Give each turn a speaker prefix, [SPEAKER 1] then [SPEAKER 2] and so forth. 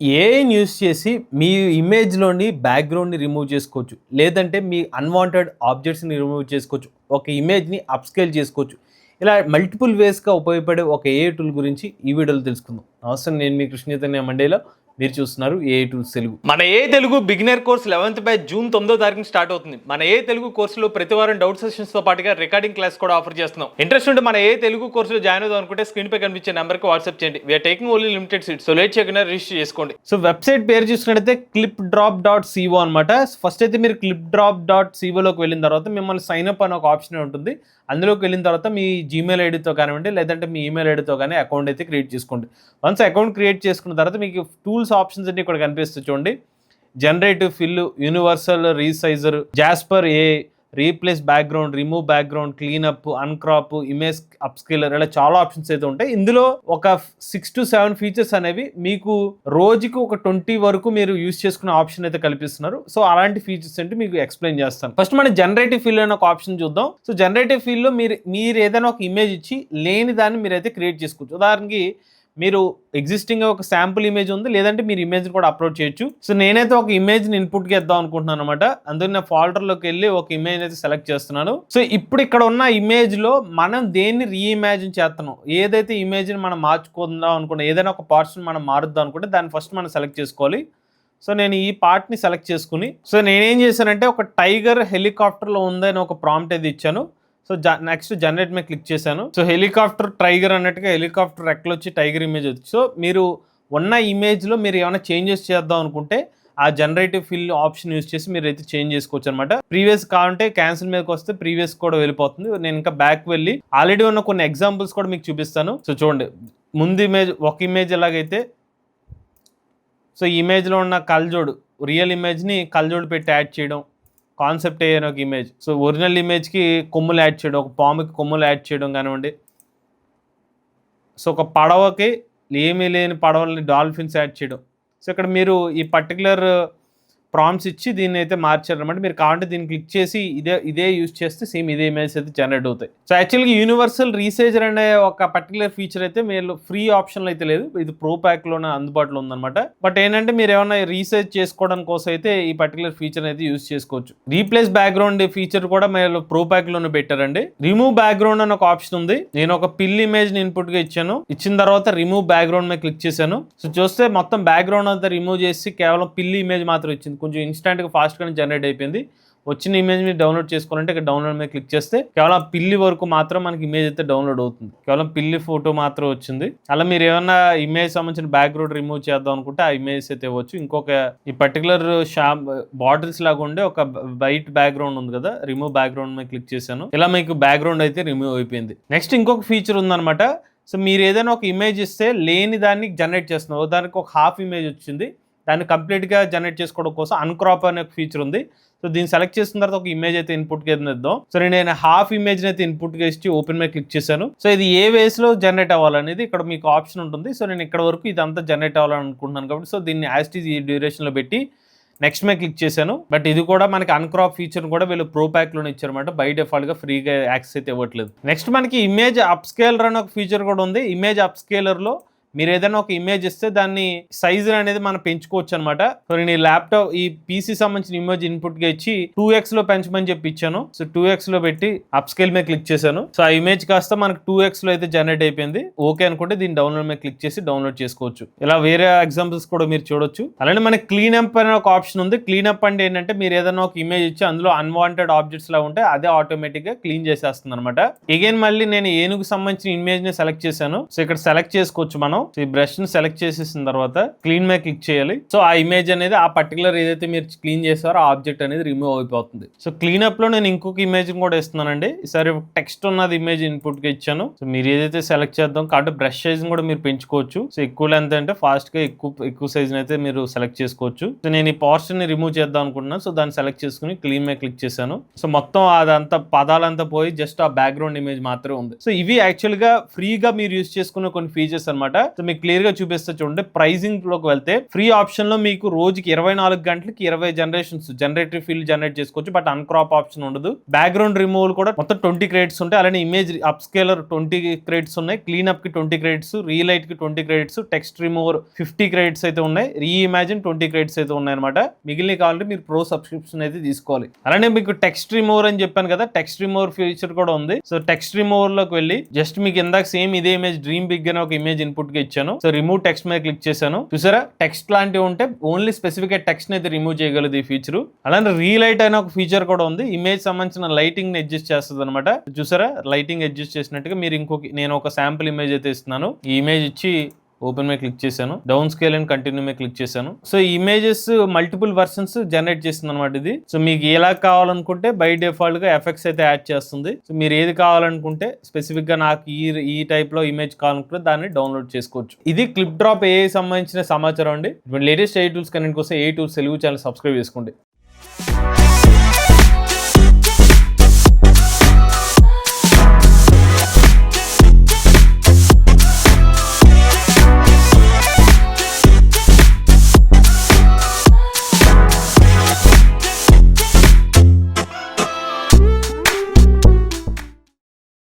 [SPEAKER 1] ఏఐని యూస్ చేసి మీ ఇమేజ్లోని బ్యాక్గ్రౌండ్ని రిమూవ్ చేసుకోవచ్చు. లేదంటే మీ అన్వాంటెడ్ ఆబ్జెక్ట్స్ని రిమూవ్ చేసుకోవచ్చు. ఒక ఇమేజ్ని అప్స్కేల్ చేసుకోవచ్చు. ఇలా మల్టిపుల్ వేస్గా ఉపయోగపడే ఒక ఏఐ టూల్ గురించి ఈ వీడియోలో తెలుసుకుందాం. అవసరం నేను మీ కృష్ణ చైతన్య మండేలో. మీరు చూస్తున్నారు ఏఐ టూల్స్ తెలుగు.
[SPEAKER 2] మన A Telugu beginner course eleventh by June తొమ్మిదో తారీఖున స్టార్ట్ అవుతుంది. మన ఏ తెలుగు కోర్సులో ప్రతి వారం డౌట్ సెషన్స్తో పాటుగా రికార్డింగ్ క్లాస్ కూడా ఆఫర్ చేస్తున్నాం. ఇంట్రెస్ట్ ఉంటే మన ఏ తెలుగు కోర్సులో జాయిన్ అవుదాం అనుకుంటే స్క్రీన్ పై కనిపించే నెంబర్కి వాట్సాప్ చేయండి. We're taking only limited seat so late చేయకుండా రిజిస్టర్ చేసుకోండి.
[SPEAKER 1] సో వెబ్సైట్ పేరు చూసుకున్నట్టయితే క్లిప్ డ్రాప్ డాట్ సిఓ అనమాట ఫస్ట్ అయితే మీరు క్లిప్ డ్రాప్ డాట్ సిఓలోకి వెళ్ళిన తర్వాత మిమ్మల్ని సైన్ అప్ అని ఒక ఆప్షన్ ఉంటుంది. అందులోకి వెళ్ళిన తర్వాత మీ జీమెయిల్ ఐడితో కానివ్వండి లేదంటే మీ ఈమెయిల్ ఐడితో కానీ అకౌంట్ అయితే క్రియేట్ చేసుకోండి. వన్స్ అకౌంట్ క్రియేట్ చేసుకున్న తర్వాత మీకు టూల్స్ ఆప్షన్స్ అన్ని ఇక్కడ కనిపిస్తూ చూడండి. Generative fill universal resizer Jasper A replace background remove background cleanup uncrop image upscaler ఇలా చాలా ఆప్షన్స్ అయితే ఉంటాయి. ఇందులో ఒక సిక్స్ టు సెవెన్ ఫీచర్స్ అనేవి మీకు రోజుకి ఒక ట్వంటీ వరకు మీరు యూస్ చేసుకునే ఆప్షన్ అయితే కల్పిస్తున్నారు. సో అలాంటి ఫీచర్స్ అంటే మీకు ఎక్స్ప్లెయిన్ చేస్తాను. ఫస్ట్ మనం జనరేటివ్ ఫీల్ అనే ఒక ఆప్షన్ చూద్దాం. సో జనరేటివ్ ఫీల్ మీరు మీరు ఏదైనా ఒక ఇమేజ్ ఇచ్చి లేని దాన్ని మీరు అయితే క్రియేట్ చేసుకోవచ్చు. ఉదాహరణకి మీరు ఎగ్జిస్టింగ్ ఒక శాంపుల్ ఇమేజ్ ఉంది లేదంటే మీరు ఇమేజ్ కూడా అప్లోడ్ చేయొచ్చు. సో నేనైతే ఒక ఇమేజ్ని ఇన్పుట్కి ఇద్దాం అనుకుంటున్నాను అనమాట అందుకు నేను ఫాల్డర్లోకి వెళ్ళి ఒక ఇమేజ్ అయితే సెలెక్ట్ చేస్తున్నాను. సో ఇప్పుడు ఇక్కడ ఉన్న ఇమేజ్లో మనం దేన్ని రీఇమాజిన్ చేస్తున్నాం? ఏదైతే ఇమేజ్ని మనం మార్చుకుందాం అనుకుంటే ఏదైనా ఒక పార్ట్స్ని మనం మారుద్దాం అనుకుంటే దాన్ని ఫస్ట్ మనం సెలెక్ట్ చేసుకోవాలి. సో నేను ఈ పార్ట్ని సెలెక్ట్ చేసుకుని సో నేనేం చేశానంటే ఒక టైగర్ హెలికాప్టర్లో ఉందని ఒక ప్రాంప్ట్ అయితే ఇచ్చాను. సో నెక్స్ట్ జనరేట్ మీద క్లిక్ చేశాను. సో హెలికాప్టర్ టైగర్ అన్నట్టుగా హెలికాప్టర్ రెక్కలు వచ్చి టైగర్ ఇమేజ్ వచ్చి సో మీరు ఉన్న ఇమేజ్లో మీరు ఏమైనా చేంజెస్ చేద్దాం అనుకుంటే ఆ జనరేటివ్ ఫిల్ ఆప్షన్ యూస్ చేసి మీరు అయితే చేంజ్ చేసుకోవచ్చు అనమాట ప్రీవియస్ కావాలంటే క్యాన్సిల్ మీదకి వస్తే ప్రీవియస్ కూడా వెళ్ళిపోతుంది. నేను ఇంకా బ్యాక్ వెళ్ళి ఆల్రెడీ ఉన్న కొన్ని ఎగ్జాంపుల్స్ కూడా మీకు చూపిస్తాను. సో చూడండి ముందు ఇమేజ్ ఒక ఇమేజ్ ఎలాగైతే సో ఈ ఇమేజ్లో ఉన్న కల్జోడు రియల్ ఇమేజ్ని కల్జోడు పెట్టి యాడ్ చేయడం కాన్సెప్ట్ అయ్యాను ఒక ఇమేజ్ సో ఒరిజినల్ ఇమేజ్కి కొమ్ములు యాడ్ చేయడం ఒక పాముకి కొమ్ములు యాడ్ చేయడం కానివ్వండి. సో ఒక పడవకి ఏమీ లేని పడవల్ని డాల్ఫిన్స్ యాడ్ చేయడం. సో ఇక్కడ మీరు ఈ పర్టికులర్ ప్రామ్స్ ఇచ్చి దీన్ని అయితే మార్చారనమాట మీరు కావాలంటే దీన్ని క్లిక్ చేసి ఇదే ఇదే యూస్ చేస్తే సేమ్ ఇదే ఇమేజ్ అయితే జనరేట్ అవుతాయి. సో యాక్చువల్గా యూనివర్సల్ రీసేజర్ అనే ఒక పర్టికులర్ ఫీచర్ అయితే మీరు ఫ్రీ ఆప్షన్లో అయితే లేదు. ఇది ప్రో ప్యాక్లోనే అందుబాటులో ఉందన్నమాట. బట్ ఏంటంటే మీరు ఏమైనా రీసెర్చ్ చేసుకోవడం కోసం అయితే ఈ పర్టికులర్ ఫీచర్ అయితే యూస్ చేసుకోవచ్చు. రీప్లేస్ బ్యాక్గ్రౌండ్ ఫీచర్ కూడా మీరు ప్రో ప్యాక్లోనే పెట్టారండి. రిమూవ్ బ్యాక్గ్రౌండ్ అని ఒక ఆప్షన్ ఉంది. నేను ఒక పిల్ ఇమేజ్ ఇన్పుట్గా ఇచ్చాను. ఇచ్చిన తర్వాత రిమూవ్ బ్యాక్గ్రౌండ్ మీద క్లిక్ చేశాను. సో చూస్తే మొత్తం బ్యాక్గ్రౌండ్ అంతా రిమూవ్ చేసి కేవలం పిల్లి ఇమేజ్ మాత్రం ఇచ్చింది. కొంచెం ఇన్స్టాంట్గా ఫాస్ట్గానే జనరేట్ అయిపోయింది. వచ్చిన ఇమేజ్ మీరు డౌన్లోడ్ చేసుకోవాలంటే ఇక్కడ డౌన్లోడ్ మీద క్లిక్ చేస్తే కేవలం పిల్లి వరకు మాత్రం మనకి ఇమేజ్ అయితే డౌన్లోడ్ అవుతుంది. కేవలం పిల్లి ఫోటో మాత్రం వచ్చింది. అలా మీరు ఏమన్నా ఇమేజ్ సంబంధించిన బ్యాక్గ్రౌండ్ రిమూవ్ చేద్దాం అనుకుంటే ఆ ఇమేజ్ అయితే ఇవ్వచ్చు. ఇంకొక ఈ పర్టికులర్ షాప్ బాటిల్స్ లాగా ఉండే ఒక వైట్ బ్యాక్గ్రౌండ్ ఉంది కదా రిమూవ్ బ్యాక్గ్రౌండ్ మీద క్లిక్ చేశాను. ఇలా మీకు బ్యాక్గ్రౌండ్ అయితే రిమూవ్ అయిపోయింది. నెక్స్ట్ ఇంకొక ఫీచర్ ఉందన్నమాట. సో మీరు ఏదైనా ఒక ఇమేజ్ ఇస్తే లేని దాన్ని జనరేట్ చేస్తున్నారు. దానికి ఒక హాఫ్ ఇమేజ్ వచ్చింది. దాన్ని కంప్లీట్గా జనరేట్ చేసుకోవడం కోసం అన్క్రాప్ అనే ఒక ఫీచర్ ఉంది. సో దీన్ని సెలెక్ట్ చేసిన తర్వాత ఒక ఇమేజ్ అయితే ఇన్పుట్కి ఇద్దాం. సో నేను హాఫ్ ఇమేజ్ అయితే ఇన్పుట్గా ఇచ్చి ఓపెన్ మీద క్లిక్ చేశాను. సో ఇది ఏ వేస్లో జనరేట్ అవ్వాలనేది ఇక్కడ మీకు ఆప్షన్ ఉంటుంది. సో నేను ఇక్కడ వరకు ఇదంతా జనరేట్ అవ్వాలనుకుంటున్నాను కాబట్టి సో దీన్ని యాస్టీజ్ ఈ డ్యూరేషన్లో పెట్టి నెక్స్ట్ మీద క్లిక్ చేశాను. బట్ ఇది కూడా మనకి అన్క్రాప్ ఫీచర్ కూడా వీళ్ళు ప్రో ప్యాక్లోనే ఇచ్చారన్నమాట. బై డిఫాల్ట్గా ఫ్రీగా యాక్సెస్ అయితే ఇవ్వట్లేదు. నెక్స్ట్ మనకి ఇమేజ్ అప్స్కేలర్ అనే ఒక ఫీచర్ కూడా ఉంది. ఇమేజ్ అప్స్కేలర్లో మీరు ఏదైనా ఒక ఇమేజ్ ఇస్తే దాన్ని సైజ్ అనేది మనం పెంచుకోవచ్చు అనమాట సో నేను ఈ ల్యాప్టాప్ ఈ పీసీ సంబంధించిన ఇమేజ్ ఇన్పుట్గా ఇచ్చి టూ ఎక్స్లో పెంచమని చెప్పి ఇచ్చాను. సో టూ ఎక్స్లో పెట్టి అప్ స్కేల్ మీద క్లిక్ చేశాను. సో ఆ ఇమేజ్ కాస్త మనకు టూ ఎక్స్లో అయితే జనరేట్ అయిపోయింది. ఓకే అనుకుంటే దీన్ని డౌన్లోడ్ మీద క్లిక్ చేసి డౌన్లోడ్ చేసుకోవచ్చు. ఇలా వేరే ఎగ్జాంపుల్స్ కూడా మీరు చూడొచ్చు. అలానే మనకి క్లీన్ అప్ అనే ఒక ఆప్షన్ ఉంది. క్లీన్ అప్ అంటే ఏంటంటే మీరు ఏదైనా ఒక ఇమేజ్ ఇచ్చి అందులో అన్వాంటెడ్ ఆబ్జెక్ట్స్ లా ఉంటే అదే ఆటోమేటిక్గా క్లీన్ చేసేస్తుంది అనమాట అగైన్ మళ్ళీ నేను ఏనుగు సంబంధించిన ఇమేజ్ని సెలెక్ట్ చేశాను. సో ఇక్కడ సెలెక్ట్ చేసుకోవచ్చు మనం. సో ఈ బ్రష్ని సెలెక్ట్ చేసేసిన తర్వాత క్లీన్ మీద క్లిక్ చేయాలి. సో ఆ ఇమేజ్ అనేది ఆ పర్టికులర్ ఏదైతే మీరు క్లీన్ చేస్తారో ఆ ఆబ్జెక్ట్ అనేది రిమూవ్ అయిపోతుంది. సో క్లీన్ అప్లో నేను ఇంకొక ఇమేజ్ కూడా ఇస్తున్నానండి. ఈసారి టెక్స్ట్ ఉన్నది ఇమేజ్ ఇన్పుట్గా ఇచ్చాను. సో మీరు ఏదైతే సెలెక్ట్ చేద్దాం కాబట్టి బ్రష్ సైజ్ కూడా మీరు పెంచుకోవచ్చు. సో ఎక్కువ లెంత్ అంటే ఫాస్ట్గా ఎక్కువ ఎక్కువ సైజ్ అయితే మీరు సెలెక్ట్ చేసుకోవచ్చు. సో నేను ఈ పోర్షన్ని రిమూవ్ చేద్దాం అనుకుంటున్నాను. సో దాన్ని సెలెక్ట్ చేసుకుని క్లీన్ మే క్లిక్ చేశాను. సో మొత్తం అదంతా పదాలంతా పోయి జస్ట్ ఆ బ్యాక్గ్రౌండ్ ఇమేజ్ మాత్రమే ఉంది. సో ఇవి యాక్చువల్గా ఫ్రీగా మీరు యూస్ చేసుకునే కొన్ని ఫీచర్స్ అనమాట సో మీకు క్లియర్గా చూపిస్తే చూడండి. ప్రైజింగ్లోకి వెళ్తే ఫ్రీ ఆప్షన్లో మీకు రోజుకి ఇరవై నాలుగు గంటలకి ఇరవై జనరేషన్స్ జనరేటివ్ ఫీల్డ్ జనరేట్ చేసుకోవచ్చు. బట్ అన్క్రాప్ ఆప్షన్ ఉండదు. బ్యాక్గ్రౌండ్ రిమూవల్ కూడా మొత్తం ట్వంటీ క్రెడిట్స్ ఉంటాయి. అలానే image upscaler twenty credits ఉన్నాయి. క్లీన్ అప్కి twenty credits రీలైట్కి twenty credits text remover fifty credits అయితే ఉన్నాయి. రీ ఇమాజిన్ ట్వంటీ క్రెడిట్స్ అయితే ఉన్నాయి అనమాట మిగిలిన కావాలంటే మీరు ప్రో సబ్స్క్రిప్షన్ అయితే తీసుకోవాలి. అలానే మీకు టెక్స్ట్ రిమూవర్ అని చెప్పాను కదా టెక్స్ట్ రిమూవర్ ఫీచర్ కూడా ఉంది. సో టెక్స్ట్ రిమూవర్లోకి వెళ్ళి జస్ట్ మీకు ఇందాక సేమ్ ఇదే ఇమేజ్ డ్రీమ్ బిగ్ అని ఒక ఇమేజ్ ఇన్పుట్ గా ఇచ్చాను. సో రిమూవ్ టెక్స్ట్ మీద క్లిక్ చేశాను. చూసారా? టెక్స్ట్ లాంటివి ఉంటే ఓన్లీ స్పెసిఫిక్ టెక్స్ట్ అయితే రిమూవ్ చేయగలదు ఈ ఫీచర్ అలానే రీలైట్ అనే ఒక ఫీచర్ కూడా ఉంది. ఇమేజ్ సంబంధించిన లైటింగ్ని అడ్జస్ట్ చేస్తుంది అనమాట చూసారా? లైటింగ్ అడ్జస్ట్ చేసినట్టుగా మీరు ఇంకొక నేను ఒక శాంపుల్ ఇమేజ్ అయితే ఇస్తున్నాను. ఈ ఇమేజ్ ఇచ్చి ఓపెన్ మీద క్లిక్ చేశాను. డౌన్ స్కేల్ అండ్ కంటిన్యూ మీద క్లిక్ చేశాను. So images multiple versions generate చేస్తుంది అనమాట ఇది. సో మీకు ఎలా కావాలనుకుంటే బై డిఫాల్ట్గా ఎఫెక్ట్స్ అయితే యాడ్ చేస్తుంది. సో మీరు ఏది కావాలనుకుంటే స్పెసిఫిక్గా నాకు ఈ ఈ టైప్లో ఇమేజ్ కావాలనుకుంటే దాన్ని డౌన్లోడ్ చేసుకోవచ్చు. ఇది క్లిప్ డ్రాప్ ఏ సంబంధించిన సమాచారం అండి. లేటెస్ట్ ఏ టూల్స్ కనెక్ట్ కోసం A tools Telugu channel subscribe చేసుకోండి.